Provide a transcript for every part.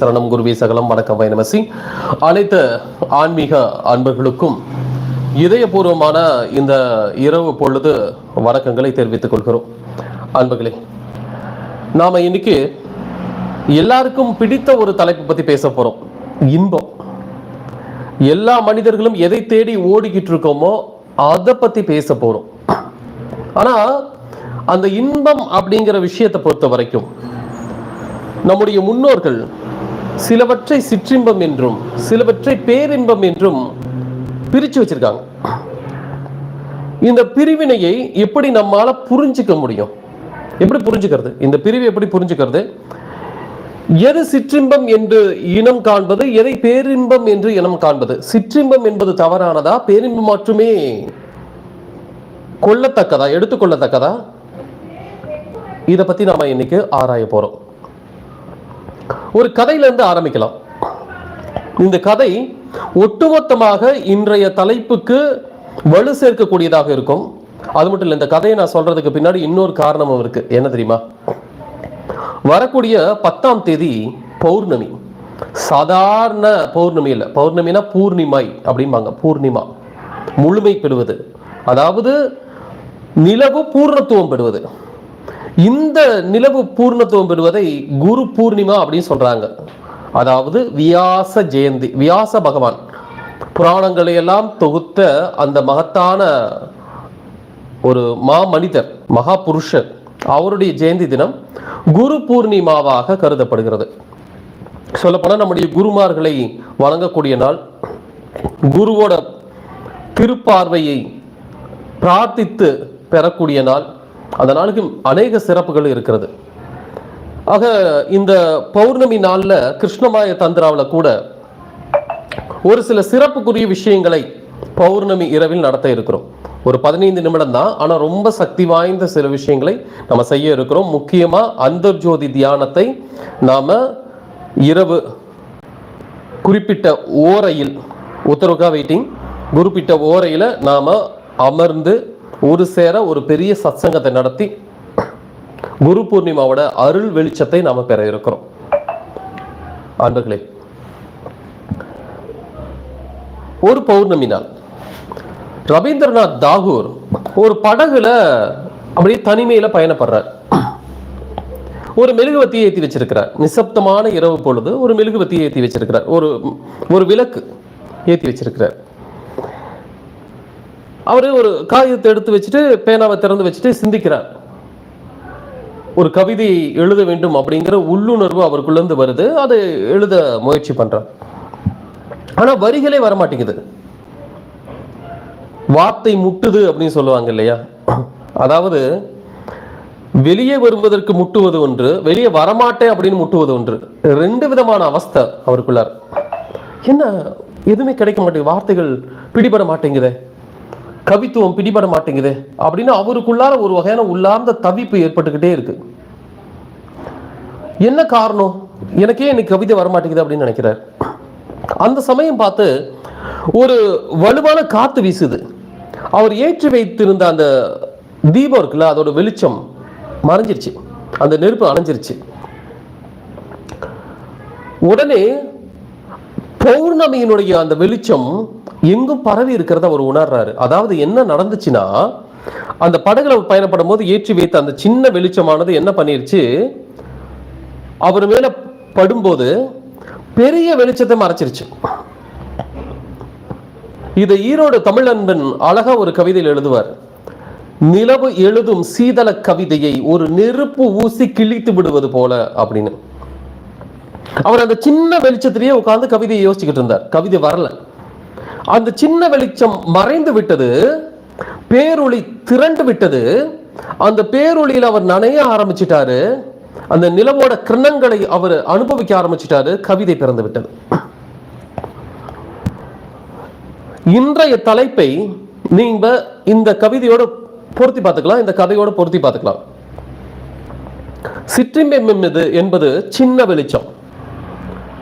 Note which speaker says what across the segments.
Speaker 1: சரணம் குருவி சகலம் வணக்கம் வைனமசி அனைத்து ஆன்மீக அன்பர்களுக்கும் இதயபூர்வமான இந்த இரவு பொழுது வணக்கங்களை தெரிவித்துக் கொள்கிறோம். அன்புகளே நாம இன்னைக்கு எல்லாருக்கும் பிடித்த ஒரு தலைப்பு பத்தி பேச போறோம். இன்பம். எல்லா மனிதர்களும் எதை தேடி ஓடிக்கிட்டு இருக்கோமோ அதை பத்தி பேச போறோம். ஆனா அந்த இன்பம் அப்படிங்கிற விஷயத்தை பொறுத்த வரைக்கும் நம்முடைய முன்னோர்கள் சிலவற்றை சிற்றின்பம் என்றும் சிலவற்றை பேரின்பம் என்றும் பிரிச்சு வச்சிருக்காங்க. இந்த பிரிவினையை எப்படி நம்மால புரிஞ்சுக்க முடியும்? எப்படி புரிஞ்சுக்கிறது? இந்த பிரிவை எப்படி புரிஞ்சுக்கிறது? எது சிற்றின்பம் என்று இனம் காண்பது எதை பேரின்பம் என்று இனம் காண்பது? சிற்றின்பம் என்பது தவறானதா பேரின்பம் மட்டுமே கொள்ளத்தக்கதா எடுத்துக்கொள்ளத்தக்கதா? இதை பத்தி நாம இன்னைக்கு ஆராய போறோம். ஒரு கதையில இருந்து ஆரம்பிக்கலாம். இந்த கதை ஒட்டுமொத்தமாக இன்றைய தலைப்புக்கு வலு சேர்க்கக்கூடியதாக இருக்கும். அது மட்டும் இல்லை இந்த கதையை நான் சொல்றதுக்கு பின்னாடி இன்னொரு காரணமும் இருக்கு. என்ன தெரியுமா? வரக்கூடிய பத்தாம் தேதி பௌர்ணமி. சாதாரண பௌர்ணமி இல்லை. பௌர்ணமினா பூர்ணிமை அப்படிம்பாங்க. பூர்ணிமா. முழுமை பெறுவது. அதாவது நிலவு பூர்ணத்துவம் பெறுவது. இந்த நிலவு பூர்ணத்துவம் பெறுவதை குரு பூர்ணிமா அப்படின்னு சொல்றாங்க. அதாவது வியாச ஜெயந்தி வியாச பகவான். புராணங்களை எல்லாம் தொகுத்த அந்த மகத்தான ஒரு மா மனிதர் மகா புருஷர் அவருடைய ஜெயந்தி தினம் குரு பூர்ணிமாவாக கருதப்படுகிறது. சொல்லப்போனால் நம்முடைய குருமார்களை வணங்கக்கூடிய நாள். குருவோட திருப்பார்வையை பிரார்த்தித்து பெறக்கூடிய நாள். அந்த நாளுக்கு அநேக சிறப்புகள் இருக்கிறது. ஆக இந்த பௌர்ணமி நாளில் கிருஷ்ணமாய தந்திராவில் கூட ஒரு சில சிறப்புக்குரிய விஷயங்களை பௌர்ணமி இரவில் நடத்த இருக்கிறோம். ஒரு பதினைந்து நிமிடம் தான் ஆனால் ரொம்ப சக்தி வாய்ந்த சில விஷயங்களை நம்ம செய்ய இருக்கிறோம். முக்கியமாக அந்தர்ஜோதி தியானத்தை நாம் இரவு குறிப்பிட்ட ஓரையில் உத்தரவுக்கா வெயிட்டிங் குறிப்பிட்ட ஓரையில் நாம் அமர்ந்து ஒரு சேர ஒரு பெரிய சத்சங்கத்தை நடத்தி குரு பூர்ணிமாவோட அருள் வெளிச்சத்தை நாம பெற இருக்கிறோம். அன்பர்களே ஒரு பௌர்ணமி நாள். ரவீந்திரநாத் தாகூர் ஒரு படகுல அப்படியே தனிமையில பயணப்படுறார். ஒரு மெழுகுவத்தியை ஏற்றி வச்சிருக்கிறார். நிசப்தமான இரவு பொழுது ஒரு மெழுகுவத்தியை ஏற்றி வச்சிருக்கிறார். ஒரு ஒரு விளக்கு ஏற்றி வச்சிருக்கிறார். அவர் ஒரு காகிதத்தை எடுத்து வச்சுட்டு பேனாவை திறந்து வச்சுட்டு சிந்திக்கிறார். ஒரு கவிதை எழுத வேண்டும் அப்படிங்கிற உள்ளுணர்வு அவருக்குள்ளேருந்து வருது. அதை எழுத முயற்சி பண்ணுறார் ஆனா வரிகளே வரமாட்டேங்குது. வார்த்தை முட்டுது அப்படின்னு சொல்லுவாங்க இல்லையா? அதாவது வெளியே வருவதற்கு முட்டுவது ஒன்று வெளியே வரமாட்டேன் அப்படின்னு முட்டுவது ஒன்று. ரெண்டு விதமான அவஸ்தை அவருக்குள்ளார். என்ன? எதுவுமே கிடைக்க மாட்டேங்குது. வார்த்தைகள் பிடிபட மாட்டேங்குதே. கவித்துவம் பிடிபட மாட்டேங்குது. அப்படின்னு அவருக்குள்ளார ஒரு வகையான உள்ளார்ந்த தவிப்பு ஏற்பட்டுக்கிட்டே இருக்கு. என்ன காரணம்? எனக்கே எனக்கு கவிதை வரமாட்டேங்குது அப்படின்னு நினைக்கிறார். அந்த சமயம் பார்த்து ஒரு வலுவான காத்து வீசுது. அவர் ஏற்றி வைத்திருந்த அந்த தீபம் இருக்குல்ல அதோட வெளிச்சம் மறைஞ்சிருச்சு. அந்த நெருப்பு அணைஞ்சிருச்சு. உடனே பௌர்ணமியினுடைய அந்த வெளிச்சம் எங்கும் பரவி இருக்கிறத அவர் உணர்றாரு. அதாவது என்ன நடந்துச்சுன்னா அந்த படகுல பயணப்படும் போது ஏற்றி வைத்த அந்த சின்ன வெளிச்சமானது என்ன பண்ணிருச்சு? அவர் மேல படும்போது பெரிய வெளிச்சத்தை மறைச்சிருச்சு. இதை ஈரோடு தமிழன்பன் அழகா ஒரு கவிதையில் எழுதுவார். நிலவு எழுதும் சீதள கவிதையை ஒரு நெருப்பு ஊசி கிழித்து விடுவது போல அப்படின்னு. அவர் அந்த சின்ன வெளிச்சத்திலேயே உட்கார்ந்து கவிதையை யோசிச்சுக்கிட்டு இருந்தார். கவிதை வரல. அந்த சின்ன வெளிச்சம் மறைந்து விட்டது பேரொளி திரண்டு விட்டது. அந்த பேரொளியில் அவர் நனைய ஆரம்பிச்சிட்டாரு. அந்த நிலவோட கிரணங்களை அவர் அனுபவிக்க ஆரம்பிச்சிட்டாரு. கவிதை பிறந்து விட்டது. இன்றைய தலைப்பை நீங்க இந்த கவிதையோட பொருத்தி பார்த்துக்கலாம். இந்த கதையோட பொருத்தி பார்த்துக்கலாம். சிற்றின்பம் என்பது என்பது சின்ன வெளிச்சம்.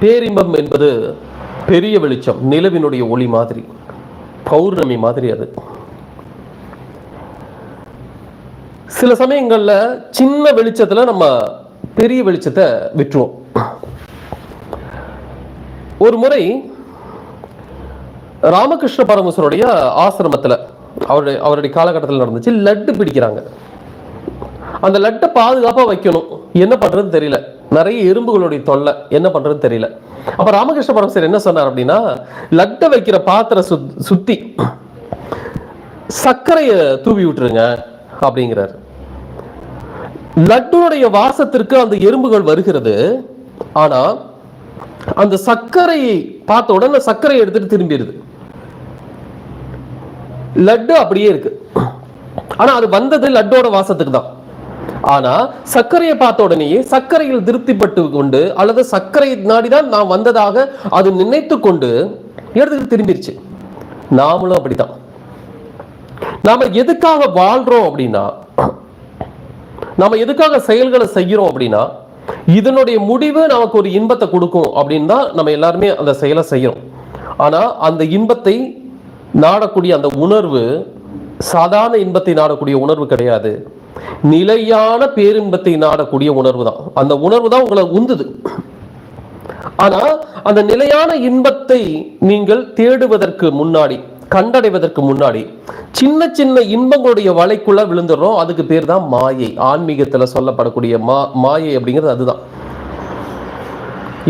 Speaker 1: பேரின்பம் என்பது பெரிய வெளிச்சம் நிலவினுடைய ஒளி மாதிரி. பௌர்ணமி மாதிரி அது. சில சமயங்களில் சின்ன வெளிச்சத்தில் நம்ம பெரிய வெளிச்சத்தை விட்டுருவோம். ஒரு முறை ராமகிருஷ்ண பரமேஸ்வருடைய ஆசிரமத்தில் அவருடைய அவருடைய காலகட்டத்தில் நடந்துச்சு லட்டு பிடிக்கிறாங்க. அந்த லட்டை பாதுகாப்பாக வைக்கணும். என்ன பண்ணுறதுன்னு தெரியல. நிறைய எறும்புகளுடைய தொல்லை. என்ன பண்றதுன்னு தெரியல. அப்போ ராமகிருஷ்ண பரமசர் என்ன சொன்னார் அப்படின்னா லட்டை வைக்கிற பாத்திர சுத்- சுத்தி சர்க்கரையை தூவி விட்டுருங்க அப்படிங்கிறார். லட்டுனுடைய வாசத்திற்கு அந்த எறும்புகள் வருகிறது. ஆனா அந்த சர்க்கரையை பார்த்த உடனே சர்க்கரையை எடுத்துட்டு திரும்பிடுது. லட்டு அப்படியே இருக்கு. ஆனா அது வந்தது லட்டோட வாசத்துக்கு தான். ஆனா சர்க்கரையை பார்த்த உடனேயே சர்க்கரையில் திருப்திப்பட்டு கொண்டு அல்லது சர்க்கரை நாடிதான் நான் வந்ததாக அது நினைத்து கொண்டு எடுத்துக்கிட்டு திரும்பிருச்சு. நாமளும் அப்படிதான் நாம எதுக்காக வாழ்றோம் அப்படின்னா நாம எதுக்காக செயல்களை செய்கிறோம் அப்படின்னா இதனுடைய முடிவு நமக்கு ஒரு இன்பத்தை கொடுக்கும் அப்படின்னு தான் நம்ம எல்லாருமே அந்த செயலை செய்யறோம். ஆனா அந்த இன்பத்தை நாடக்கூடிய அந்த உணர்வு சாதாரண இன்பத்தை நாடக்கூடிய உணர்வு கிடையாது. நிலையான பேரின்பத்தை நாடக்கூடிய உணர்வு தான் அந்த உணர்வு தான் உங்களை உந்துது. ஆனா அந்த நிலையான இன்பத்தை நீங்கள் தேடுவதற்கு முன்னாடி கண்டடைவதற்கு முன்னாடி சின்ன சின்ன இன்பங்களுடைய வலைக்குள்ள விழுந்துடுறோம் அதுக்கு பேர் தான் மாயை. ஆன்மீகத்துல சொல்லப்படக்கூடிய மா மாயை அப்படிங்கிறது அதுதான்.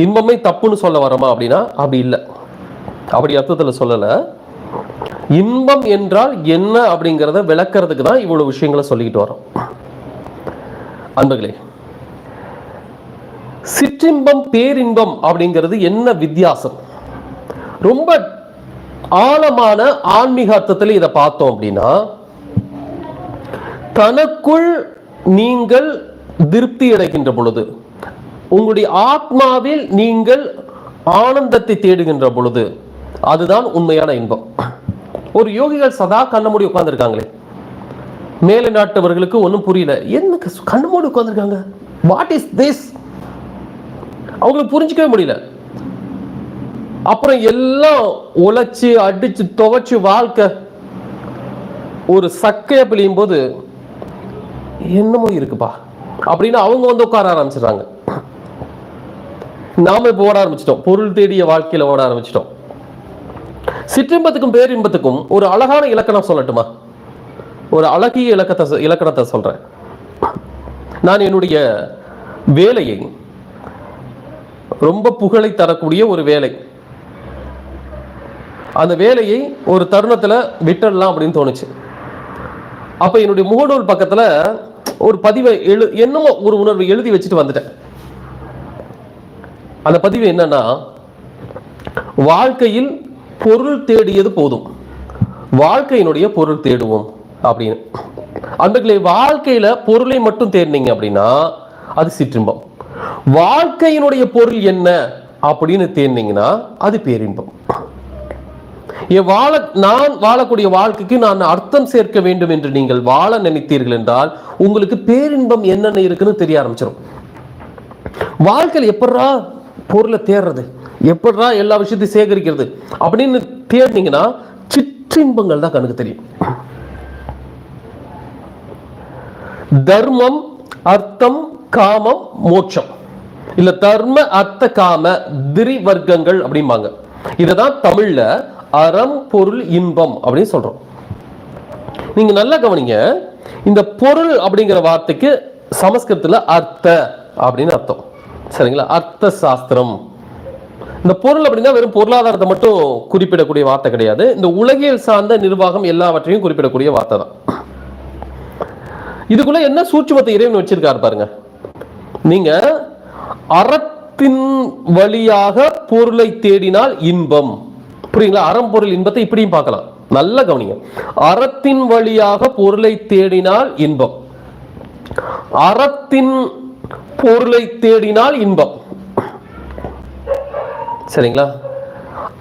Speaker 1: இன்பமே தப்புன்னு சொல்ல வரோமா அப்படின்னா அப்படி இல்லை. அப்படி அர்த்தத்துல சொல்லல. இன்பம் என்றால் என்ன அப்படிங்கிறத விளக்கிறதுக்கு தான் இவ்வளவு விஷயங்களை சொல்லிக்கிட்டு வரோம். அன்பர்களே சிற்றின்பம் பேரின்பம் அப்படிங்கிறது என்ன வித்தியாசம்? ரொம்ப ஆழமான ஆன்மீக அர்த்தத்தில் இதை பார்த்தோம் அப்படின்னா தனக்குள் நீங்கள் திருப்தி அடைகின்ற பொழுது உங்களுடைய ஆத்மாவில் நீங்கள் ஆனந்தத்தை தேடுகின்ற பொழுது அதுதான் உண்மையான இன்பம். ஒரு யோகிகள் சதா கண்ண மூடி உட்கார்ந்துருக்காங்களே. மேலை நாட்டவர்களுக்கு ஒன்றும் புரியல. என்ன கண் மூடி உட்கார்ந்துருக்காங்க? வாட் இஸ் திஸ் அவங்களுக்கு புரிஞ்சுக்கவே முடியல. அப்புறம் எல்லாம் உழைச்சு அடிச்சு துவைச்சு வாழ்க்கை. ஒரு சக்கைய பிழியும் போது என்னமோ இருக்குப்பா அப்படின்னு அவங்க வந்து உட்கார ஆரம்பிச்சிடுறாங்க. நாம இப்போ ஓட ஆரம்பிச்சிட்டோம். பொருள் தேடிய வாழ்க்கையில ஓட ஆரம்பிச்சிட்டோம். சிற்றின்பத்துக்கும் பேரின்பத்துக்கும் ஒரு அழகான இலக்கணம் சொல்லட்டுமா? ஒரு அழகிய இலக்கத்தை இலக்கணத்தை சொல்றேன். நான் என்னுடைய வேலையை ரொம்ப புகழை தரக்கூடிய ஒரு வேலை. அந்த வேலையை ஒரு தருணத்தில் விட்டுடலாம் அப்படின்னு தோணுச்சு. அப்போ என்னுடைய முகநூல் பக்கத்தில் ஒரு பதிவை எழு என்னமோ ஒரு உணர்வு எழுதி வச்சுட்டு வந்துட்டேன். அந்த பதிவு என்னன்னா வாழ்க்கையில் பொருள் தேடியது போதும். வாழ்க்கையினுடைய பொருள் தேடுவோம் அப்படின்னு. அன்பர்களே வாழ்க்கையில பொருளை மட்டும் தேடினீங்க அப்படின்னா அது சிற்றின்பம். வாழ்க்கையினுடைய பொருள் என்ன அப்படின்னு தேடினீங்கன்னா அது பேரின்பம். என் வாழ நான் வாழக்கூடிய வாழ்க்கைக்கு நான் அர்த்தம் சேர்க்க வேண்டும் என்று நீங்கள் வாழ நினைத்தீர்கள் என்றால் உங்களுக்கு பேரின்பம் என்னென்ன இருக்குன்னு தெரிய ஆரம்பிச்சிடும் வாழ்க்கையில் எப்படா பொருளை தேடுறது? எப்படா எல்லா விஷயத்தையும் சேகரிக்கிறது? அப்படின்னு தேடினீங்கன்னா சிற்றின்பங்கள் தான் கணக்கு தெரியும். தர்மம் அர்த்தம் காமம் மோட்சம். இல்ல தர்ம அர்த்த காம திரி வர்க்கங்கள் அப்படிம்பாங்க. இததான் தமிழ்ல அறம் பொருள் இன்பம் அப்படின்னு சொல்றோம். நீங்க நல்லா கவனிங்க இந்த பொருள் அப்படிங்கிற வார்த்தைக்கு சமஸ்கிருதத்துல அர்த்த அப்படின்னு அர்த்தம். சரிங்களா? அர்த்த சாஸ்திரம். இந்த பொருள் அப்படின்னா வெறும் பொருளாதாரத்தை மட்டும் குறிப்பிடக்கூடிய வார்த்தை கிடையாது. இந்த உலகியல் சார்ந்த நிர்வாகம் எல்லாவற்றையும் குறிப்பிடக்கூடிய வார்த்தை தான். இதுக்குள்ள என்ன சூட்சுமத்தை இறைவன் வச்சிருக்காரு பாருங்க. நீங்க அறத்தின் வழியாக பொருளை தேடினால் இன்பம். புரியுங்களா? அறம் பொருள் இன்பத்தை இப்படியும் பார்க்கலாம். நல்ல கவனிங்க. அறத்தின் வழியாக பொருளை தேடினால் இன்பம். அறத்தின் பொருளை தேடினால் இன்பம். சரிங்களா?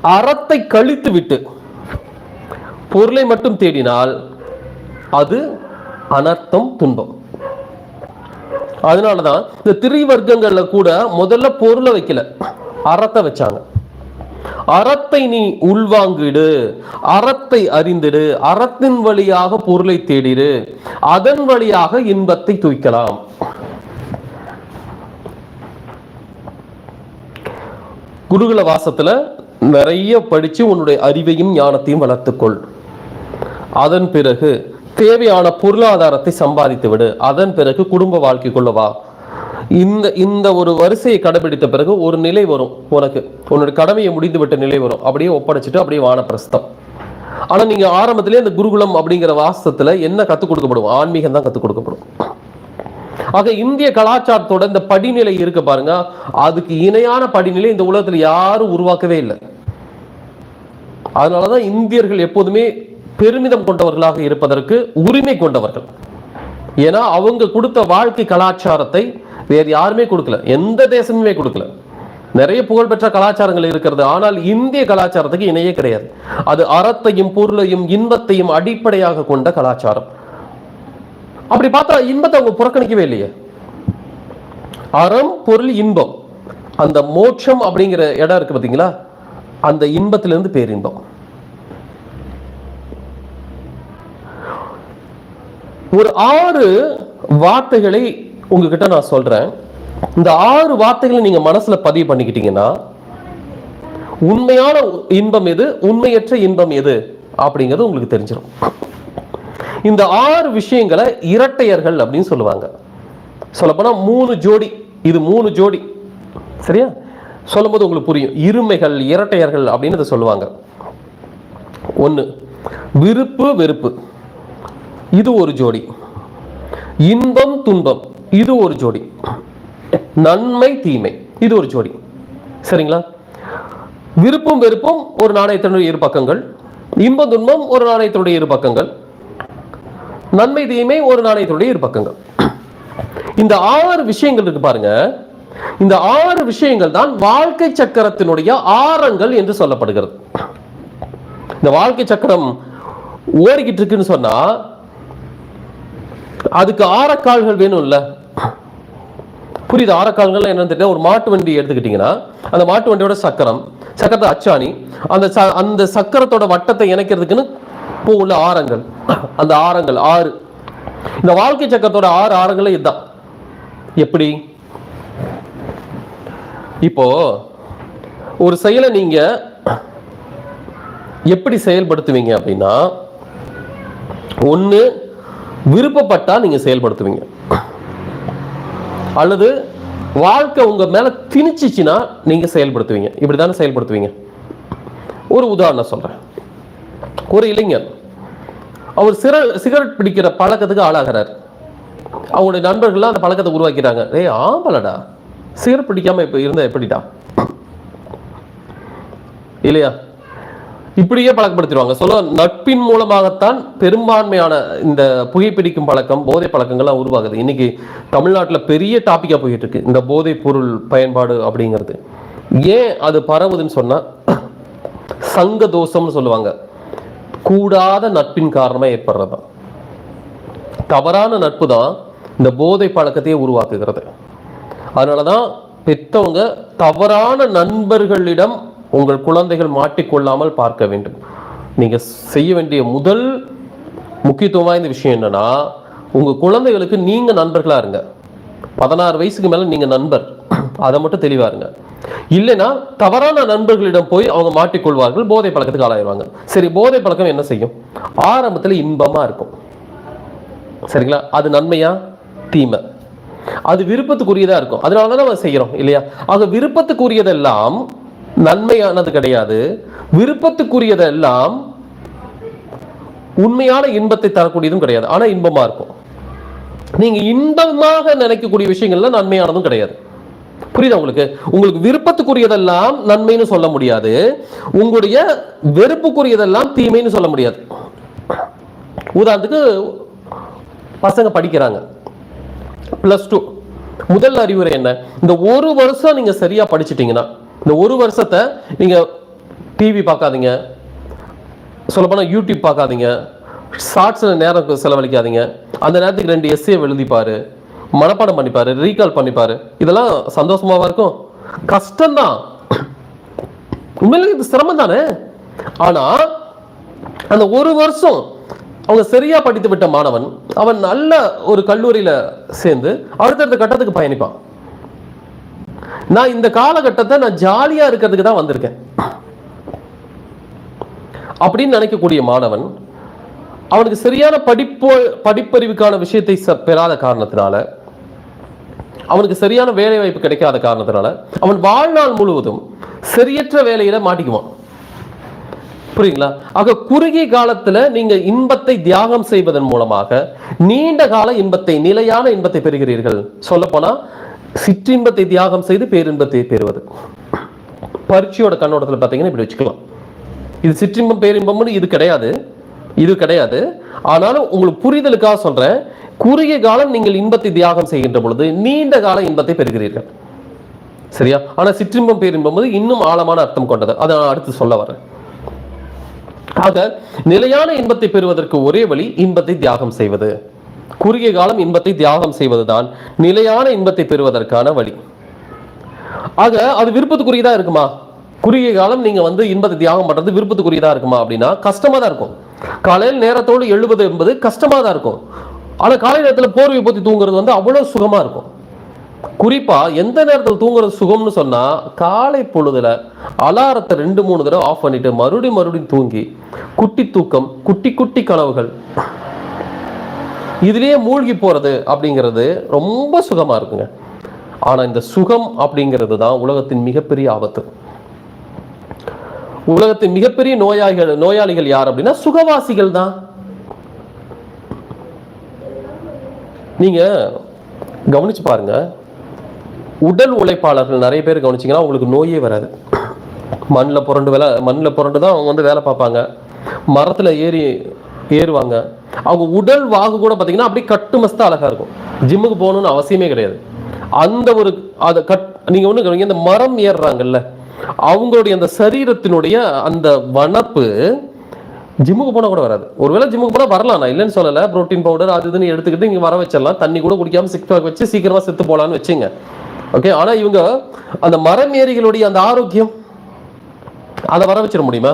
Speaker 1: அறத்தை கழித்து விட்டு பொருளை மட்டும் தேடினால் அது அனர்த்தம் துன்பம். அதனாலதான் இந்த திரிவர்க்கங்கள்ல கூட முதல்ல பொருளை வைக்கல. அறத்தை வச்சாங்க. அறத்தை நீ உள்வாங்கிடு. அறத்தை அறிந்திடு. அறத்தின் வழியாக பொருளை தேடிடு. அதன் வழியாக இன்பத்தை துய்க்கலாம். குருகுல வாசத்தில் நிறைய படித்து உன்னுடைய அறிவையும் ஞானத்தையும் வளர்த்துக்கொள். அதன் பிறகு தேவையான பொருளாதாரத்தை சம்பாதித்து விடு. அதன் பிறகு குடும்ப வாழ்க்கைக்குள்ள வா. இந்த இந்த ஒரு வரிசையை கடைபிடித்த பிறகு ஒரு நிலை வரும் உனக்கு. உன்னுடைய கடமையை முடிந்து விட்ட நிலை வரும். அப்படியே ஒப்படைச்சிட்டு அப்படியே வானப்பிரஸ்தம். ஆனால் நீங்கள் ஆரம்பத்திலே இந்த குருகுலம் அப்படிங்கிற வாசத்தில் என்ன கற்றுக் கொடுக்கப்படும் ஆன்மீகம் தான் கற்றுக் கொடுக்கப்படும். ஆக இந்திய கலாச்சாரத்தோட இந்த படிநிலை இருக்கு பாருங்க. அதுக்கு இணையான படிநிலை இந்த உலகத்துல யாரும் உருவாக்கவே இல்லை. அதனாலதான் இந்தியர்கள் எப்போதுமே பெருமிதம் கொண்டவர்களாக இருப்பதற்கு உரிமை கொண்டவர்கள். ஏன்னா அவங்க கொடுத்த வாழ்க்கை கலாச்சாரத்தை வேறு யாருமே கொடுக்கல. எந்த தேசமுமே கொடுக்கல. நிறைய புகழ்பெற்ற கலாச்சாரங்கள் இருக்கிறது. ஆனால் இந்திய கலாச்சாரத்துக்கு இணையே கிடையாது. அது அறத்தையும் பொருளையும் இன்பத்தையும் அடிப்படையாக கொண்ட கலாச்சாரம். அப்படி பார்த்தா இன்பத்தை அவங்க புறக்கணிக்கவே இல்லையே. அறம் பொருள் இன்பம். அந்த மோட்சம் அப்படிங்கிற இடம் இருக்கு பார்த்தீங்களா? அந்த இன்பத்திலிருந்து பேரின்பம் ஒரு ஆறு வார்த்தைகளை உங்ககிட்ட நான் சொல்றேன். இந்த ஆறு வார்த்தைகளை நீங்க மனசுல பதிவு பண்ணிக்கிட்டீங்கன்னா உண்மையான இன்பம் எது உண்மையற்ற இன்பம் எது அப்படிங்கிறது உங்களுக்கு தெரிஞ்சிடும் இந்த ஆறு விஷயங்களை இரட்டையர்கள் அப்படின்னு சொல்லுவாங்க. சொல்லப்போனால் மூணு ஜோடி. இது மூணு ஜோடி. சரியா? சொல்லும்போது உங்களுக்கு புரியும். இருமைகள் இரட்டையர்கள் அப்படின்னு அதை சொல்லுவாங்க. ஒன்று விருப்பு வெறுப்பு. இது ஒரு ஜோடி. இன்பம் துன்பம். இது ஒரு ஜோடி. நன்மை தீமை. இது ஒரு ஜோடி. சரிங்களா? விருப்பம் வெறுப்பும் ஒரு நாணயத்தினுடைய இரு பக்கங்கள். இன்பம் துன்பம் ஒரு நாணயத்தினுடைய இரு பக்கங்கள். நன்மை தீமை ஒரு நாணயத்துடைய இரு பக்கங்கள். இந்த ஆறு விஷயங்கள் இருக்கு பாருங்க. இந்த ஆறு விஷயங்கள் தான் வாழ்க்கை சக்கரத்தினுடைய ஆரங்கள் என்று சொல்லப்படுகிறது. இந்த வாழ்க்கை சக்கரம் ஓடிக்கிட்டு இருக்குன்னு சொன்னா அதுக்கு ஆரக்கால்கள் வேணும்ல. புரியுது? ஆரக்கால்கள் என்னன்னு தெரியல ஒரு மாட்டு வண்டி எடுத்துக்கிட்டீங்கன்னா அந்த மாட்டு வண்டியோட சக்கரம் சக்கரத்தை அச்சாணி அந்த ச- அந்த சக்கரத்தோட வட்டத்தை இணைக்கிறதுக்குன்னு அப்போ உள்ள ஆரங்கள். அந்த ஆரங்கள் ஆறு. இந்த வாழ்க்கை சக்கரத்தோட ஆறு ஆரங்களே இதுதான். எப்படி? இப்போ ஒரு செயலை நீங்க எப்படி செயல்படுத்துவீங்க அப்படின்னா ஒண்ணு விருப்பப்பட்டா நீங்க செயல்படுத்துவீங்க. அல்லது வாழ்க்கை உங்க மேல திணிச்சிச்சுன்னா நீங்க செயல்படுத்துவீங்க. இப்படிதானே செயல்படுத்துவீங்க. ஒரு உதாரணம் சொல்றேன். ஒரு இளைஞர் அவர் சிற சிகரெட் பிடிக்கிற பழக்கத்துக்கு ஆளாகிறார். அவங்களுடைய நண்பர்கள்லாம் அந்த பழக்கத்தை உருவாக்கிறாங்க ஏய் ஆம்பளடா. சிகரெட் பிடிக்காம இப்ப இருந்தா எப்படிடா? இல்லையா? இப்படியே பழக்கப்படுத்திடுவாங்க. சொல்ல நட்பின் மூலமாகத்தான் பெரும்பான்மையான இந்த புகைப்பிடிக்கும் பழக்கம் போதை பழக்கங்கள்லாம் உருவாகுது. இன்னைக்கு தமிழ்நாட்டில் பெரிய டாப்பிக்காக போயிட்டு இருக்கு இந்த போதை பொருள் பயன்பாடு அப்படிங்கிறது. ஏன் அது பரவுதுன்னு சொன்னா சங்க தோஷம்னு சொல்லுவாங்க. கூடாத நட்பின் காரணமாக ஏற்படுறது. தான் தவறான நட்பு தான் இந்த போதை பழக்கத்தையே உருவாக்குகிறது. அதனால தான் பெற்றவங்க தவறான நண்பர்களிடம் உங்கள் குழந்தைகள் மாட்டிக்கொள்ளாமல் பார்க்க வேண்டும். நீங்கள் செய்ய வேண்டிய முதல் முக்கியத்துவம் வாய்ந்த விஷயம் என்னென்னா உங்கள் குழந்தைகளுக்கு நீங்கள் நண்பர்களாக இருங்க. பதினாறு வயசுக்கு மேலே நீங்கள் நண்பர். அதை மட்டும் தெளிவாருங்க. இல்லைன்னா தவறான நண்பர்களிடம் போய் அவங்க மாட்டிக்கொள்வார்கள் போதை பழக்கத்துக்கு ஆளாயிருவாங்க. சரி போதை பழக்கம் என்ன செய்யும்? ஆரம்பத்துல இன்பமா இருக்கும். சரிங்களா? அது நன்மையா? தீமை. அது விருப்பத்துக்குரியதா இருக்கும். அதனால தான் நம்ம செய்யறோம் இல்லையா? ஆக விருப்பத்துக்குரியதெல்லாம் நன்மையானது கிடையாது. விருப்பத்துக்குரியதெல்லாம் உண்மையான இன்பத்தை தரக்கூடியதும் கிடையாது. ஆனா இன்பமா இருக்கும். நீங்க இன்பமாக நினைக்கக்கூடிய விஷயங்கள்லாம் நன்மையானதும் கிடையாது. புரியுதா உங்களுக்கு? உங்களுக்கு விருப்பத்துக்குரியதெல்லாம் நன்மைன்னு சொல்ல முடியாது. உங்களுடைய வெறுப்புக்குரியதெல்லாம் தீமைன்னு சொல்ல முடியாது. உதாரணத்துக்கு பசங்க படிக்கிறாங்க. ப்ளஸ் டூ முதல் அறிவுரை என்ன? இந்த ஒரு வருஷம் நீங்க சரியா படிச்சிட்டீங்கன்னா இந்த ஒரு வருஷத்தை நீங்க டிவி பார்க்காதீங்க. சொல்லப்போனால் யூடியூப் பார்க்காதீங்க. ஷார்ட்ஸில் நேரம் செலவழிக்காதீங்க. அந்த நேரத்துக்கு ரெண்டு எஸ்ஏ எழுதிப்பார் மனப்பாடம் பண்ணிப்பாரு ரீகால் பண்ணிப்பாரு. இதெல்லாம் சந்தோஷமாவா இருக்கும்? கஷ்டம்தான். உண்மையிலே இது சிரமம் தானே ஆனா அந்த ஒரு வருஷம் அவங்க சரியா படித்து விட்ட மாணவன் அவன் நல்ல ஒரு கல்லூரியில சேர்ந்து அடுத்தடுத்த கட்டத்துக்கு பயணிப்பான். நான் இந்த காலகட்டத்தை நான் ஜாலியா இருக்கிறதுக்கு தான் வந்திருக்கேன். அப்படின்னு நினைக்கக்கூடிய மாணவன் அவனுக்கு சரியான படிப்பு படிப்பறிவுக்கான விஷயத்தை ச- பெறாத காரணத்தினால அவனுக்கு சரியான வேலை வாய்ப்பு கிடைக்காத காரணத்தினால அவன் வாழ்நாள் முழுவதும் சரியற்ற வேலையில மாட்டிக்குவான். புரியுங்களா? ஆக குறுகிய காலத்துல நீங்க இன்பத்தை தியாகம் செய்வதன் மூலமாக நீண்ட கால இன்பத்தை நிலையான இன்பத்தை பெறுகிறீர்கள். சொல்ல போனா சிற்றின்பத்தை தியாகம் செய்து பேரின்பத்தை பெறுவது. பரீட்சையோட கண்ணோட்டத்தில் பார்த்தீங்கன்னா இப்படி வச்சுக்கலாம். இது சிற்றின்பம் பேரின்பம்னு இது கிடையாது. இது கிடையாது. ஆனாலும் உங்களுக்கு புரிதலுக்காக சொல்றேன். குறுகிய காலம் நீங்கள் இன்பத்தை தியாகம் செய்கின்ற பொழுது நீண்ட கால இன்பத்தை பெறுகிறீர்கள். சரியா? ஆனா சிற்றின்பம் பேரின்பம் போது இன்னும் ஆழமான அர்த்தம் கொண்டது. அதை நான் அடுத்து சொல்ல வரேன். ஆக நிலையான இன்பத்தை பெறுவதற்கு ஒரே வழி இன்பத்தை தியாகம் செய்வது. குறுகிய காலம் இன்பத்தை தியாகம் செய்வதுதான் நிலையான இன்பத்தை பெறுவதற்கான வழி. ஆக அது விருப்பத்துக்குரியதா இருக்குமா? குறுகிய காலம் நீங்க வந்து இன்பத்தை தியாகம் பண்றது விருப்பத்துக்குரியதா இருக்குமா அப்படின்னா கஷ்டமா தான் இருக்கும். காலையில் நேரத்தோடு எழுபது என்பது கஷ்டமா தான் இருக்கும். ஆனால் காலை நேரத்தில் போர்வை போத்தி தூங்குறது வந்து அவ்வளோ சுகமாக இருக்கும். குறிப்பாக எந்த நேரத்தில் தூங்குறது சுகம்னு சொன்னால் காலை பொழுதில் அலாரத்தை ரெண்டு மூணு தடவை ஆஃப் பண்ணிட்டு மறுபடியும் மறுபடியும் தூங்கி குட்டி தூக்கம் குட்டி குட்டி கனவுகள் இதுலேயே மூழ்கி போகிறது அப்படிங்கிறது ரொம்ப சுகமாக இருக்குங்க. ஆனால் இந்த சுகம் அப்படிங்கிறது தான் உலகத்தின் மிகப்பெரிய ஆபத்து. உலகத்தின் மிகப்பெரிய நோயாளிகள் நோயாளிகள் யார் அப்படின்னா சுகவாசிகள் தான். நீங்கள் கவனித்து பாருங்க. உடல் உழைப்பாளர்கள் நிறைய பேர் கவனிச்சிங்கன்னா உங்களுக்கு நோயே வராது. மண்ணில் புரண்டு வேலை மண்ணில் புரண்டு தான் அவங்க வந்து வேலை பார்ப்பாங்க. மரத்தில் ஏறி ஏறுவாங்க. அவங்க உடல் வாகு கூட பார்த்தீங்கன்னா அப்படியே கட்டு அழகாக இருக்கும். ஜிம்முக்கு போகணும்னு அவசியமே கிடையாது. அந்த ஒரு அதை கட் நீங்கள் ஒன்று இந்த மரம் ஏறுறாங்கல்ல அவங்களுடைய அந்த சரீரத்தினுடைய அந்த வனப்பு ஜிம்முக்கு போனால் கூட வராது. ஒருவேளை ஜிம்முக்கு போனால் வரலாம். நான் இல்லைன்னு சொல்லலை. ப்ரோட்டீன் பவுடர் அது இதுன்னு எடுத்துக்கிட்டு இங்கே வர வச்சிடலாம். தண்ணி கூட குடிக்காம சிக்ஸ் பேக் வச்சு சீக்கிரமாக செத்து போகலான்னு வச்சுங்க. ஓகே ஆனா இவங்க அந்த மரம் அந்த ஆரோக்கியம் அதை வர வச்சிட முடியுமா?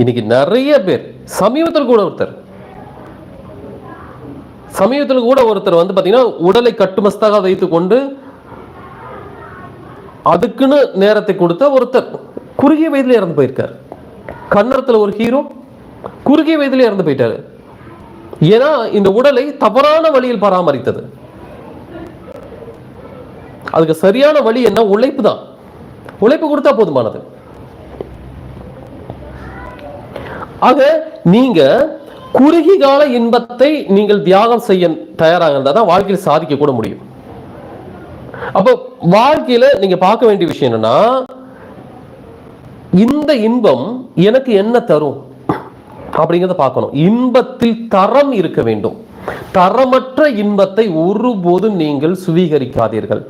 Speaker 1: இன்னைக்கு நிறைய பேர் சமீபத்தில் கூட ஒருத்தர். சமீபத்தில் கூட ஒருத்தர் வந்து பாத்தீங்கன்னா உடலை கட்டுமஸ்தாக வைத்து கொண்டு அதுக்குன்னு நேரத்தை கொடுத்த ஒருத்தர். குறுகிய வயதில் இறந்து போயிருக்கார். கன்னடத்துல ஒரு ஹீரோ குறுகிய வயதில் இறந்து போயிட்டாரு. ஏன்னா இந்த உடலை தவறான வழியில் பராமரித்தது. அதுக்கு சரியான வழி என்ன? உழைப்பு தான். உழைப்பு கொடுத்தா போதுமானது. ஆக நீங்க குறுகி கால இன்பத்தை நீங்கள் தியாகம் செய்ய தயாராக இருந்தால் தான் வாழ்க்கையில் சாதிக்க கூட முடியும். அப்போ வாழ்க்கையில நீங்க பார்க்க வேண்டிய விஷயம் என்னன்னா இந்த இன்பம் எனக்கு என்ன தரும்? அப்படிங்கிறத பார்க்கணும். இன்பத்தில் தரம் இருக்க வேண்டும். தரமற்ற இன்பத்தை ஒருபோதும் நீங்கள் சுவீகரிக்காதீர்கள்.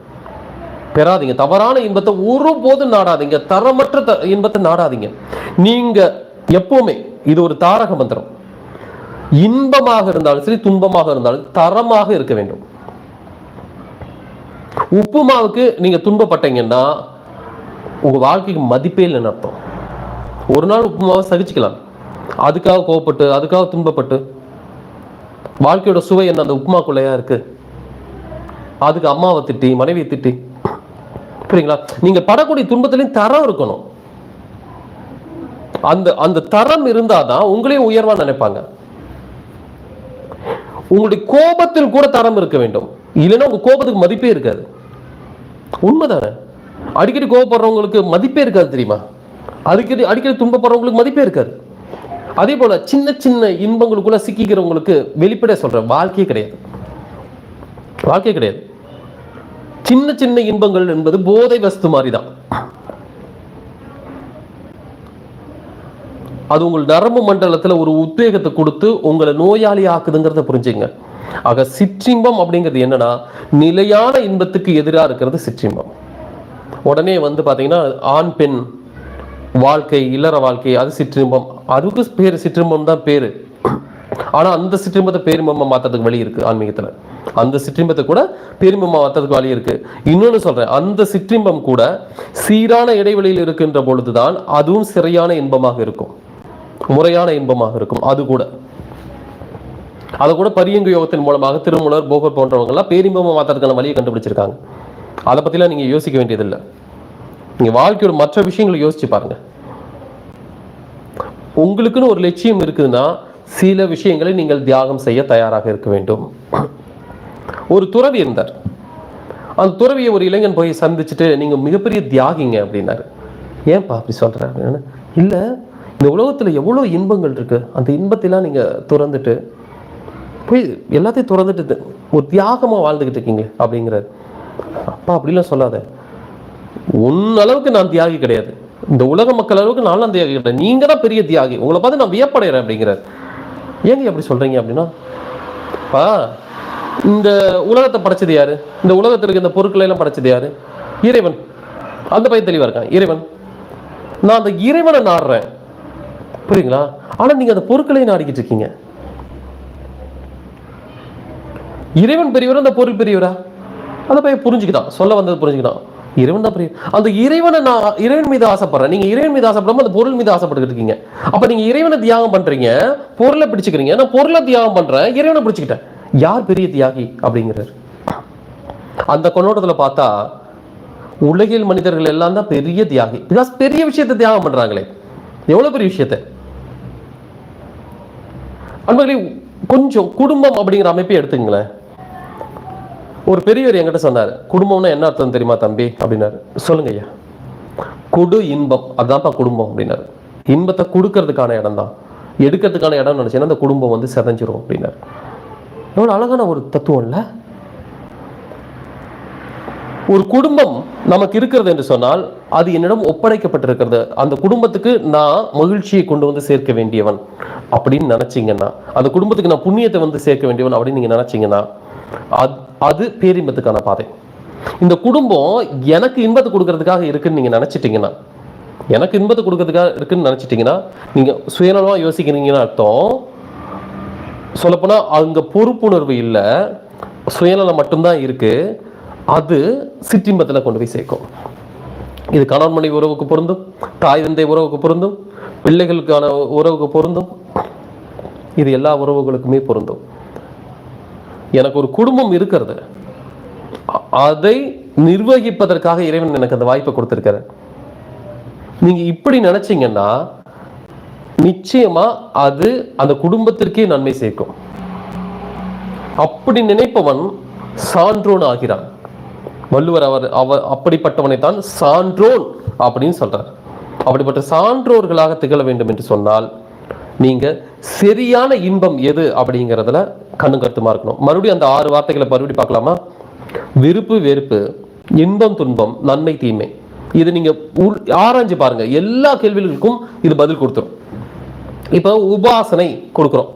Speaker 1: பெறாதீங்க. தவறான இன்பத்தை ஒருபோதும் நாடாதீங்க. தரமற்ற த- இன்பத்தை நாடாதீங்க. நீங்க எப்பவுமே இது ஒரு தாரக மந்திரம். இன்பமாக இருந்தாலும் சரி துன்பமாக இருந்தாலும் தரமாக இருக்க வேண்டும். உப்புமாவுக்கு நீங்க துன்பப்பட்டீங்கன்னா உங்க வாழ்க்கைக்கு மதிப்பே இல்லைன்னு அர்த்தம். ஒரு நாள் உப்புமாவை சகிச்சுக்கலாம். அதுக்காக கோவப்பட்டு அதுக்காக துன்பப்பட்டு வாழ்க்கையோட சுவை என்ன? அந்த உப்புமாக்குள்ளையா இருக்கு. அதுக்கு அம்மாவை திட்டி மனைவியை திட்டி. புரியுங்களா? நீங்க படக்கூடிய துன்பத்திலையும் தரம் இருக்கணும். அந்த அந்த தரம் இருந்தாதான் உங்களையும் உயர்வா நினைப்பாங்க. உங்களுடைய கோபத்தில் கூட தரம் இருக்க வேண்டும். இல்லைன்னா உங்க கோபத்துக்கு மதிப்பே இருக்காது. உண்மைதானே? அடிக்கடி கோபப்படுறவங்களுக்கு மதிப்பே இருக்காது தெரியுமா? அடிக்கடி அடிக்கடி துன்பப்படுறவங்களுக்கு மதிப்பே இருக்காது. அதே போல சின்ன சின்ன இன்பங்களுக்குள்ள சிக்கிக்கிறவங்களுக்கு வெளிப்படையாக சொல்கிறேன் வாழ்க்கையே கிடையாது. வாழ்க்கையே கிடையாது. சின்ன சின்ன இன்பங்கள் என்பது போதை வஸ்து மாதிரி தான் அது உங்கள் நரம்பு மண்டலத்துல ஒரு உத்வேகத்தை கொடுத்து உங்களை நோயாளி ஆக்குதுங்கிறத புரிஞ்சுங்க. ஆக சிற்றின்பம் அப்படிங்கிறது என்னன்னா நிலையான இன்பத்துக்கு எதிராக இருக்கிறது சிற்றின்பம். உடனே வந்து பாத்தீங்கன்னா ஆண் பெண் வாழ்க்கை இல்லற வாழ்க்கை அது சிற்றின்பம். அதுக்கு பேர் சிற்றின்பம் தான் பேரு. ஆனா அந்த சிற்றின்பத்தை பேரின்பமாக மாற்றுறதுக்கு வழி இருக்கு ஆன்மீகத்துல. அந்த சிற்றின்பத்தை கூட பேரின்பமாக மாற்றுறதுக்கு வழி இருக்கு. இன்னொன்னு சொல்றேன் அந்த சிற்றின்பம் கூட சீரான இடைவெளியில் இருக்கின்ற பொழுதுதான் அதுவும் சிறையான இன்பமாக இருக்கும். முறையான இன்பமாக இருக்கும். அது கூட. அதை கூட பரியங்கு யோகத்தின் மூலமாக திருமூலர் போகர் போன்றவங்க எல்லாம் மாற்றுறதுக்கான வழியை கண்டுபிடிச்சிருக்காங்க. அதை பற்றிலாம் நீங்கள் யோசிக்க வேண்டியதில்லை. நீங்கள் வாழ்க்கையோட மற்ற விஷயங்களை யோசிச்சு பாருங்க. உங்களுக்குன்னு ஒரு லட்சியம் இருக்குதுன்னா சில விஷயங்களை நீங்கள் தியாகம் செய்ய தயாராக இருக்க வேண்டும். ஒரு துறவி இருந்தார். அந்த துறவியை ஒரு இளைஞன் போய் சந்திச்சுட்டு நீங்க மிகப்பெரிய தியாகிங்க அப்படின்னாரு. ஏன்பா அப்படி சொல்றாரு இல்ல இந்த உலகத்துல எவ்வளவு இன்பங்கள் இருக்கு. அந்த இன்பத்தெல்லாம் நீங்க துறந்துட்டு போய் எல்லாத்தையும் துறந்துட்டு ஒரு தியாகமா வாழ்ந்துகிட்டு இருக்கீங்க அப்படிங்கிறாரு. அப்பா அப்படிலாம் சொல்லாத. உன் அளவுக்கு நான் தியாகி கிடையாது. இந்த உலக மக்கள் அளவுக்கு நான் தியாகி கிடையாது. நீங்க தான் பெரிய தியாகி. உங்களை பார்த்து நான் வியப்படைகிறேன் அப்படிங்கிறார். ஏங்க அப்படி சொல்றீங்க அப்படின்னா? பா இந்த உலகத்தை படைச்சது யாரு? இந்த உலகத்தில் இருக்க இந்த பொருட்களை எல்லாம் படைச்சது யாரு? இறைவன். அந்த பையன் தெளிவா இருக்கான். இறைவன். நான் அந்த இறைவனை நாடுறேன். புரியுங்களா? ஆனா நீங்க அந்த பொருட்களையும் நாடிக்கிட்டு இருக்கீங்க. இறைவன் பெரியவரா அந்த பொருள் பெரியவரா? அந்த பையன் புரிஞ்சுக்கிட்டான். சொல்ல வந்தது புரிஞ்சுக்கிட்டான். இறைவன் தான் பெரிய அந்த இறைவனை நான் இறைவன் மீது ஆசைப்படுறேன். நீங்க இறைவன் மீது ஆசைப்படாம அந்த பொருள் மீது ஆசைப்பட்டுக்கிட்டு இருக்கீங்க. அப்ப நீங்க இறைவனை தியாகம் பண்றீங்க. பொருளை பிடிச்சிக்கிறீங்க. நான் பொருளை தியாகம் பண்றேன். இறைவனை பிடிச்சிக்கிட்டேன். யார் பெரிய தியாகி அப்படிங்கிறார். அந்த கொண்டோட்டத்தில் பார்த்தா உலகில் மனிதர்கள் எல்லாம் தான் பெரிய தியாகி. பிகாஸ் பெரிய விஷயத்தை தியாகம் பண்றாங்களே. எவ்வளவு பெரிய விஷயத்தை? அன்பர்களே கொஞ்சம் குடும்பம் அப்படிங்கிற அமைப்பை எடுத்துங்களேன் ஒரு பெரியவர் என்கிட்ட சொன்னார் குடும்பம்னா என்ன அர்த்தம் தெரியுமா தம்பி? அப்படின்னாரு. சொல்லுங்க ஐயா. குடு இன்பம். அதான்ப்பா குடும்பம். அப்படின்னாரு. இன்பத்தை கொடுக்கறதுக்கான இடம் தான் எடுக்கிறதுக்கான இடம் நினச்சேன்னா அந்த குடும்பம் வந்து செதஞ்சிரும். அப்படின்னாரு. எவ்வளோ அழகான ஒரு தத்துவம் இல்ல? ஒரு குடும்பம் நமக்கு இருக்கிறது என்று சொன்னால் அது என்னிடம் ஒப்படைக்கப்பட்டிருக்கிறது. அந்த குடும்பத்துக்கு நான் மகிழ்ச்சியை கொண்டு வந்து சேர்க்க வேண்டியவன் அப்படின்னு நினைச்சீங்கன்னா அந்த குடும்பத்துக்கு நான் புண்ணியத்தை வந்து சேர்க்க வேண்டியவன் அப்படின்னு நீங்க நினைச்சீங்கன்னா அது அது பேரின்பத்துக்கான பாதை. இந்த குடும்பம் எனக்கு இன்பத்தை கொடுக்கறதுக்காக இருக்குன்னு நீங்க நினைச்சிட்டீங்கன்னா எனக்கு இன்பத்தை கொடுக்கறதுக்காக இருக்குன்னு நினைச்சிட்டீங்கன்னா நீங்க சுயநலமா யோசிக்கிறீங்கன்னு அர்த்தம். சொல்லப்போனா அங்க பொறுப்புணர்வு இல்லை சுயநலம் மட்டும்தான் இருக்கு அது சிற்றின்பத்தில் கொண்டு போய் சேர்க்கும். இது கணவன் மனைவி உறவுக்கு பொருந்தும் தாய் தந்தை உறவுக்கு பொருந்தும் பிள்ளைகளுக்கான உறவுக்கு பொருந்தும் இது எல்லா உறவுகளுக்குமே பொருந்தும். எனக்கு ஒரு குடும்பம் இருக்கிறது. அதை நிர்வகிப்பதற்காக இறைவன் எனக்கு அந்த வாய்ப்பை கொடுத்திருக்காரு. நீங்க இப்படி நினைச்சீங்கன்னா நிச்சயமா அது அந்த குடும்பத்திற்கே நன்மை சேர்க்கும். அப்படி நினைப்பவன் சான்றோன் ஆகிறான். வள்ளுவர் அவர் அவர் அப்படிப்பட்டவனை தான் சான்றோன் அப்படின்னு சொல்றார். அப்படிப்பட்ட சான்றோர்களாக திகழ வேண்டும் என்று சொன்னால் நீங்க சரியான இன்பம் எது அப்படிங்கிறதுல கண்ணும் கருத்துமா இருக்கணும். மறுபடியும் அந்த ஆறு வார்த்தைகளை மறுபடியும் பார்க்கலாமா? விருப்பு வெறுப்பு இன்பம் துன்பம் நன்மை தீமை. இது நீங்க உள்- ஆராய்ஞ்சு பாருங்க. எல்லா கேள்விகளுக்கும் இது பதில் கொடுத்துரும். இப்போ உபாசனை கொடுக்குறோம்.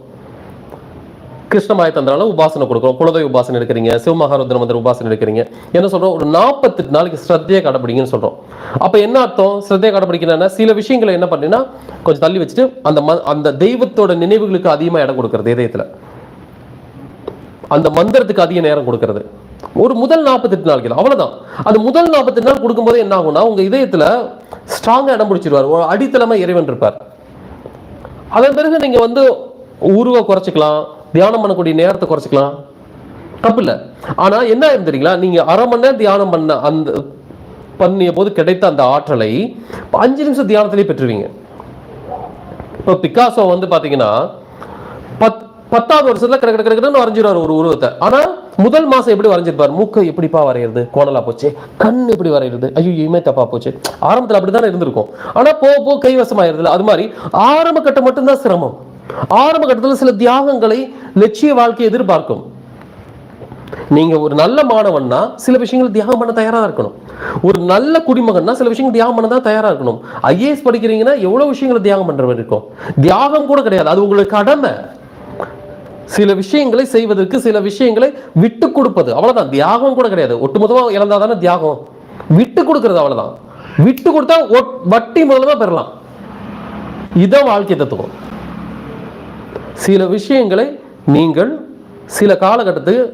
Speaker 1: கிருஷ்ணமாய தந்திரால உபாசனை கொடுக்குறோம். குலதெய்வ உபாசனை எடுக்கிறீங்க. சிவமகாருத்ர மந்திர உபாசனை எடுக்கிறீங்க. என்ன சொல்றோம்? ஒரு நாற்பத்தெட்டு நாளைக்கு ஸ்ரத்தையை கடைப்பிடிங்கன்னு சொல்றோம். அப்போ என்ன அர்த்தம்? ஸ்ரத்தையை கடைப்பிடிக்கணும்னா சில விஷயங்களை என்ன பண்ணீங்கன்னா கொஞ்சம் தள்ளி வச்சுட்டு அந்த ம- அந்த தெய்வத்தோட நினைவுகளுக்கு அதிகமாக இடம் கொடுக்கறது இதயத்துல. அந்த மந்திரத்துக்கு அதிக நேரம் கொடுக்கறது. ஒரு முதல் நாற்பத்தெட்டு நாள் கிலோ அவ்வளோதான் அந்த முதல் நாற்பத்தெட்டு நாள் கொடுக்கும்போது என்ன ஆகும்னா உங்கள் இதயத்தில் ஸ்ட்ராங்காக இடம் பிடிச்சிருவார். ஒரு அடித்தளமா இறைவன் இருப்பார். அதன் பிறகு நீங்கள் வந்து உருவை குறைச்சிக்கலாம் தியானம் பண்ணக்கூடிய நேரத்தை குறைச்சிக்கலாம். தப்பு இல்லை. ஆனால் என்ன ஆயிரும் தெரியுங்களா? அரை மணி நேரம் தியானம் பண்ண அந்த பண்ணிய போது கிடைத்த அந்த ஆற்றலை அஞ்சு நிமிஷம் தியானத்திலே பெற்றுவீங்க. இப்போ பிகாசோ வந்து பார்த்தீங்கன்னா பத் பத்தாவது வருஷத்துல கிட கிட கிடக்குன்னு வரைஞ்சிருவார் ஒரு உருவத்தை. ஆனா முதல் மாசம் எப்படி வரைஞ்சிருப்பார்? மூக்கை எப்படிப்பா வரைகிறது கோணலா போச்சு. கண் எப்படி வரைகிறது ஐயோ இமே தப்பா போச்சு. ஆரம்பத்துல அப்படித்தானே இருந்திருக்கும். ஆனா போ போ கைவசமாயிருதுல அது மாதிரி ஆரம்ப கட்டம் மட்டும்தான் சிரமம். ஆரம்ப கட்டத்துல சில தியாகங்களை லட்சிய வாழ்க்கையை எதிர்பார்க்கும். நீங்க ஒரு நல்ல மாணவன்னா சில விஷயங்கள் தியாகம் பண்ண தயாரா இருக்கணும். ஒரு நல்ல குடிமகன்னா சில விஷயங்கள் தியாகம் பண்ண தான் தயாரா இருக்கணும். ஐஏஎஸ் படிக்கிறீங்கன்னா எவ்வளவு விஷயங்களை தியாகம் பண்ற மாதிரி இருக்கும். தியாகம் கூட கிடையாது. அது உங்களுக்கு கடமை. சில விஷயங்களை செய்வதற்கு சில விஷயங்களை விட்டு கொடுப்பது. அவ்வளவுதான். தியாகம் கூட கிடையாது. ஒட்டுமொத்தமா இழந்தா தானே தியாகம்? விட்டு கொடுக்கறது அவ்வளவுதான். விட்டு கொடுத்தா ஒட்- வட்டி முதல்ல பெறலாம். இதான் வாழ்க்கை தத்துவம். சில விஷயங்களை நீங்கள் சில காலகட்டத்துக்கு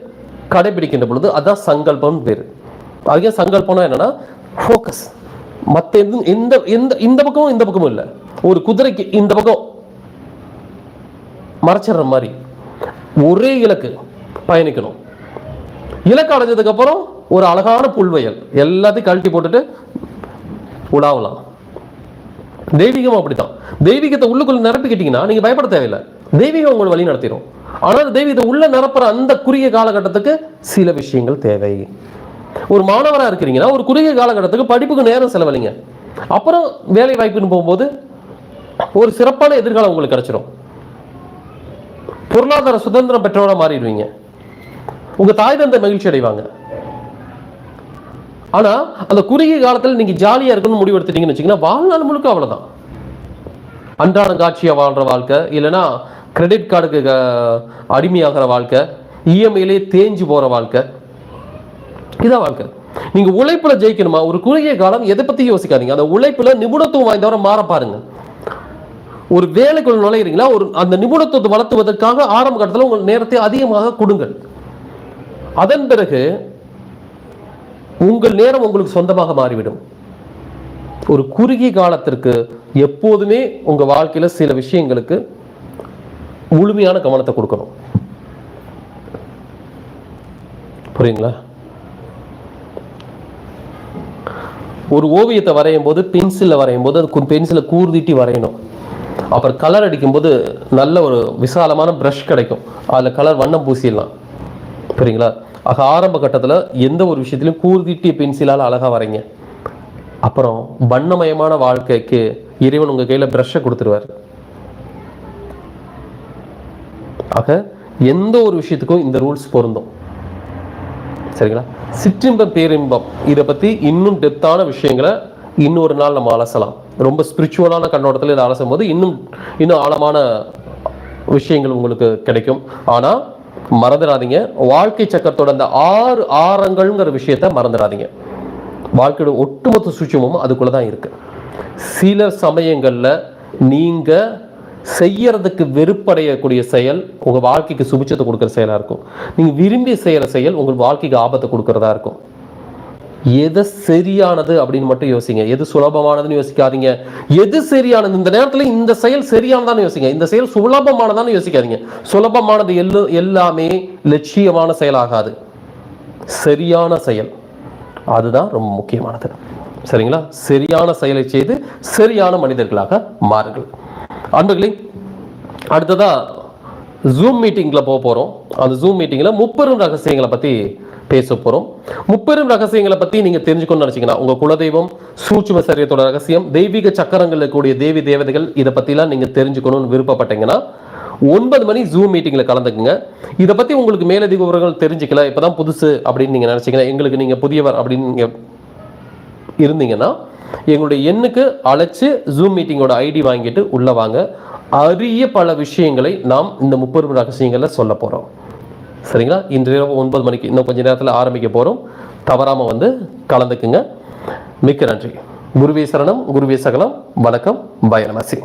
Speaker 1: கடைபிடிக்கின்ற பொழுது அதான் சங்கல்பம் பேர். அதுக்கே சங்கல்பம்னா என்னன்னா ஃபோக்கஸ் மற்ற எந்த எந்த இந்த பக்கமும் இந்த பக்கமும் இல்லை. ஒரு குதிரைக்கு இந்த பக்கம். மறைச்சிடுற மாதிரி. ஒரே இலக்கு பயணிக்கணும். இலக்கு அடைஞ்சதுக்கு அப்புறம் ஒரு அழகான புல்வயல். எல்லாத்தையும் கழட்டி போட்டுட்டு உலாவலாம். தெய்வீகம் அப்படித்தான். தெய்வீகத்தை உள்ளுக்குள்ள நிரப்பிக்கிட்டீங்கன்னா நீங்க பயப்பட தேவையில்லை. தெய்வீகம் உங்களை வழி நடத்திடும் ஆனால் தெய்வீகத்தை உள்ள நிரப்புற அந்த குறுகிய காலகட்டத்துக்கு சில விஷயங்கள் தேவை. ஒரு மாணவரா இருக்கிறீங்கன்னா ஒரு குறுகிய காலகட்டத்துக்கு படிப்புக்கு நேரம் செலவழிங்க. அப்புறம் வேலை வாய்ப்புன்னு போகும்போது ஒரு சிறப்பான எதிர்காலம் உங்களுக்கு கிடைச்சிடும் பொருளாதார சுதந்திரம் பெற்றவராக மாறிடுவீங்க. உங்கள் தாய் தந்தை மகிழ்ச்சி அடைவாங்க. ஆனால் அந்த குறுகிய காலத்தில் நீங்கள் ஜாலியாக இருக்கணும்னு முடிவு எடுத்துட்டீங்கன்னு வச்சீங்கன்னா வாழ்நாள் முழுக்க அவ்வளோதான் அன்றாட காட்சியாக வாழ்ற வாழ்க்கை இல்லைன்னா கிரெடிட் கார்டுக்கு அடிமையாகிற வாழ்க்கை இஎம்ஐலே தேஞ்சு போகிற வாழ்க்கை. இதான் வாழ்க்கை. நீங்க உழைப்புல ஜெயிக்கணுமா? ஒரு குறுகிய காலம் எதை பத்தி யோசிக்காதீங்க. அந்த உழைப்புல நிபுணத்துவம் வாய்ந்தவரை மாற பாருங்க. ஒரு வேலைக்குள் நுழையிறீங்களா? ஒரு அந்த நிபுணத்துவத்தை வளர்த்துவதற்காக ஆரம்ப கட்டத்தில் உங்கள் நேரத்தை அதிகமாக கொடுங்கள். அதன் பிறகு உங்கள் நேரம் உங்களுக்கு சொந்தமாக மாறிவிடும். ஒரு குறுகிய காலத்திற்கு எப்போதுமே உங்கள் வாழ்க்கையில சில விஷயங்களுக்கு முழுமையான கவனத்தை கொடுக்கணும். புரியுங்களா? ஒரு ஓவியத்தை வரையும் போது பென்சிலில் வரையும் போது அது பென்சிலை கூர்திட்டி வரையணும். அப்புறம் கலர் அடிக்கும்போது நல்ல ஒரு விசாலமான ப்ரஷ் கிடைக்கும். அதில் கலர் வண்ணம் பூசிடலாம். புரியுங்களா? ஆக ஆரம்ப கட்டத்தில் எந்த ஒரு விஷயத்திலையும் கூர்திட்டிய பென்சிலால் அழகாக வரைங்க. அப்புறம் வண்ணமயமான வாழ்க்கைக்கு இறைவன் உங்கள் கையில் ப்ரஷ்ஷை கொடுத்துருவார். ஆக எந்த ஒரு விஷயத்துக்கும் இந்த ரூல்ஸ் பொருந்தும். சரிங்களா? சிற்றின்பம் பேரின்பம். இதை பற்றி இன்னும் டெப்த்தான விஷயங்களை இன்னொரு நாள் நம்ம அலசலாம். ரொம்ப ஸ்பிரிச்சுவலான கண்ணோட்டத்தில் இதை அலசும் போது இன்னும் இன்னும் ஆழமான விஷயங்கள் உங்களுக்கு கிடைக்கும். ஆனால் மறந்துடாதீங்க. வாழ்க்கை சக்கரத்தோட அந்த ஆறு ஆரங்கள்ங்கிற விஷயத்த மறந்துடாதீங்க. வாழ்க்கையோட ஒட்டுமொத்த சூட்சமும் அதுக்குள்ளே தான் இருக்குது சில சமயங்களில் நீங்கள் செய்யறதுக்கு வெறுப்படையக்கூடிய செயல் உங்கள் வாழ்க்கைக்கு சுபிச்சத்தை கொடுக்குற செயலாக இருக்கும். நீங்கள் விரும்பி செய்கிற செயல் உங்கள் வாழ்க்கைக்கு ஆபத்தை கொடுக்கறதா இருக்கும். எது சரியானது அப்படின்னு மட்டும் யோசிங்க. எது சுலபமானதுன்னு யோசிக்காதீங்க. எது சரியானது? இந்த நேரத்தில் இந்த செயல் சரியானதான்னு யோசிங்க. இந்த செயல் சுலபமானதான்னு யோசிக்காதீங்க. சுலபமானது எல்லு எல்லாமே லட்சியமான செயலாகாது. சரியான செயல். அதுதான் ரொம்ப முக்கியமானது. சரிங்களா? சரியான செயலை செய்து சரியான மனிதர்களாக மாறுங்கள். அன்பர்களே அடுத்ததா ஜூம் மீட்டிங்கில் போக போகிறோம் அந்த ஜூம் மீட்டிங்கில் முப்பெரும் ரகசியங்களை பற்றி பேச போறோம். முப்பெரும் ரகசியங்களை பத்தி நீங்க தெரிஞ்சுக்கணும்னு நினைச்சீங்கன்னா உங்க குலதெய்வம் சூட்சும சரியத்தோட ரகசியம் தெய்வீக சக்கரங்களில் கூடிய தேவி தேவதைகள் இதை பத்திலாம் நீங்க தெரிஞ்சுக்கணும்னு விருப்பப்பட்டீங்கன்னா ஒன்பது மணி ஜூம் மீட்டிங்கில் கலந்துக்குங்க. இதை பற்றி உங்களுக்கு மேலதிக விவரங்கள் தெரிஞ்சுக்கல இப்பதான் புதுசு அப்படின்னு நீங்கள் நினைச்சீங்கன்னா எங்களுக்கு நீங்கள் புதியவர் அப்படின்னு நீங்கள் இருந்தீங்கன்னா எங்களுடைய எண்ணுக்கு அழைச்சி ஜூம் மீட்டிங்கோட ஐடி வாங்கிட்டு உள்ளே வாங்க. அரிய பல விஷயங்களை நாம் இந்த முப்பெரும் ரகசியங்களை சொல்ல போகிறோம் சரிங்களா? இன்று இரவு ஒன்பது மணிக்கு இன்னும் கொஞ்ச நேரத்தில் ஆரம்பிக்க போகிறோம் தவறாமல் வந்து கலந்துக்குங்க. மிக்க நன்றி. குருவே சரணம் குருவே சகலம். வணக்கம். பயணமாசி